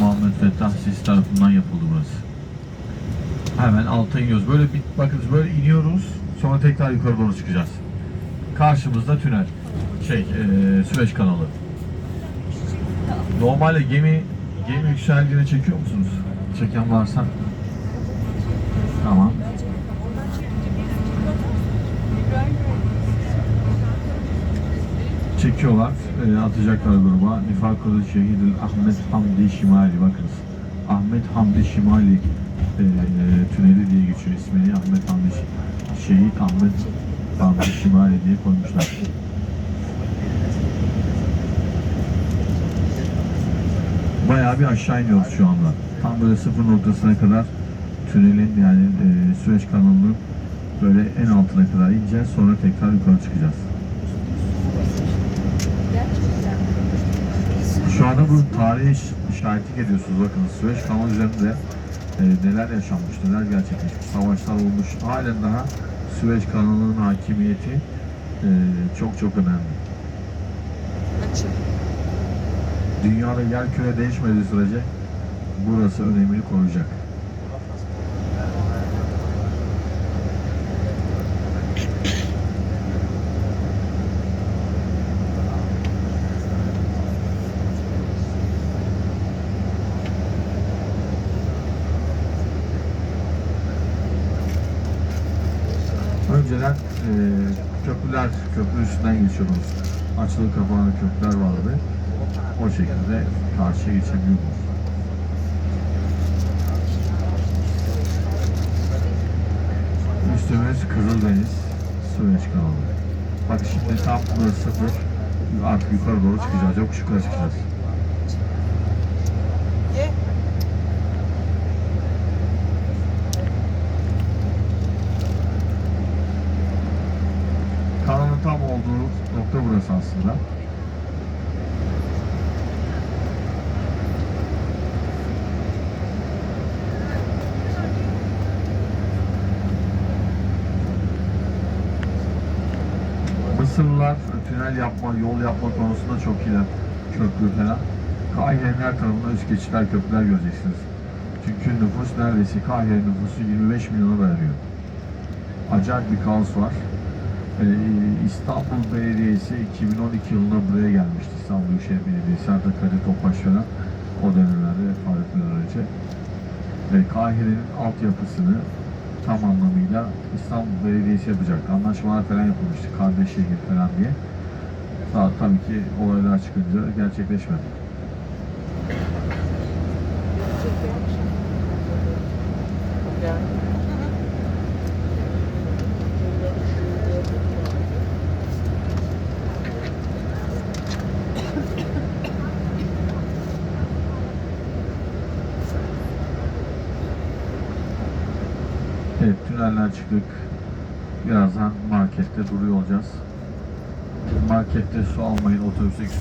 Muhammed Fettah Sisi tarafından yapıldı burası. Hemen alta iniyoruz. Böyle bir, bakın böyle iniyoruz. Sonra tekrar yukarı doğru çıkacağız. Karşımızda tünel. Şey, e, Süveyş kanalı. Normalde gemi gemi yükseldiğini çekiyor musunuz? Çeken varsa. Tamam. Çekiyorlar, e, atacaklar gruba. Nifakalı Şehidül Ahmet Hamdi Şimali bakınız. Ahmet Hamdi Şimali e, tüneli diye geçiyor ismini. Ahmet Hamdi Şehit Ahmet Hamdi Şimali diye koymuşlar. Bayağı bir aşağı iniyoruz şu anda. Tam böyle sıfır noktasına kadar tünelin yani e, Süveyş kanalının böyle en altına kadar ineceğiz. Sonra tekrar yukarı çıkacağız. Şu anda bu tarihi şahitlik ediyorsunuz. Bakın Süveyş kanalı üzerinde e, neler yaşanmış, neler gerçekleşmiş, savaşlar olmuş. Halen daha Süveyş kanalının hakimiyeti e, çok çok önemli. Dünyada yer küre değişmediği sürece burası önemini koruyacak. Önceden e, köprüler, köprü üstünden geçiyordunuz. Açılı kapalı köprüler vardı. O şekilde karşıya geçebiliyordunuz. Üstümüz Kızıldeniz, Süveyş kanalı. Bak şimdi tam burası sıfır. Artık yukarı doğru çıkacağız. Yokuş yukarı çıkacağız. Nokta burası aslında. Mısırlılar tünel yapma, yol yapma konusunda çok iyiler. Köprü falan. Kahire'nin her tarafında üst geçitler, köprüler göreceksiniz. Çünkü nüfus neredeyse Kahire nüfusu 25 milyona dayanıyor. Acayip bir kaos var. Ee, İstanbul Belediyesi 2012 yılında buraya gelmişti. İstanbul Büyükşehir Belediyesi, hatta Kadir Topbaş falan o dönemlerde etmeden önce. Ve Kahire'nin altyapısını tam anlamıyla İstanbul Belediyesi yapacaktı. Anlaşmalar falan yapılmıştı. Kardeş şehir falan diye. Daha tabii ki olaylar çıkınca gerçekleşmedi. Evet, tünelden çıktık. Birazdan markette duruyor olacağız. Markette su almayın, otobüste su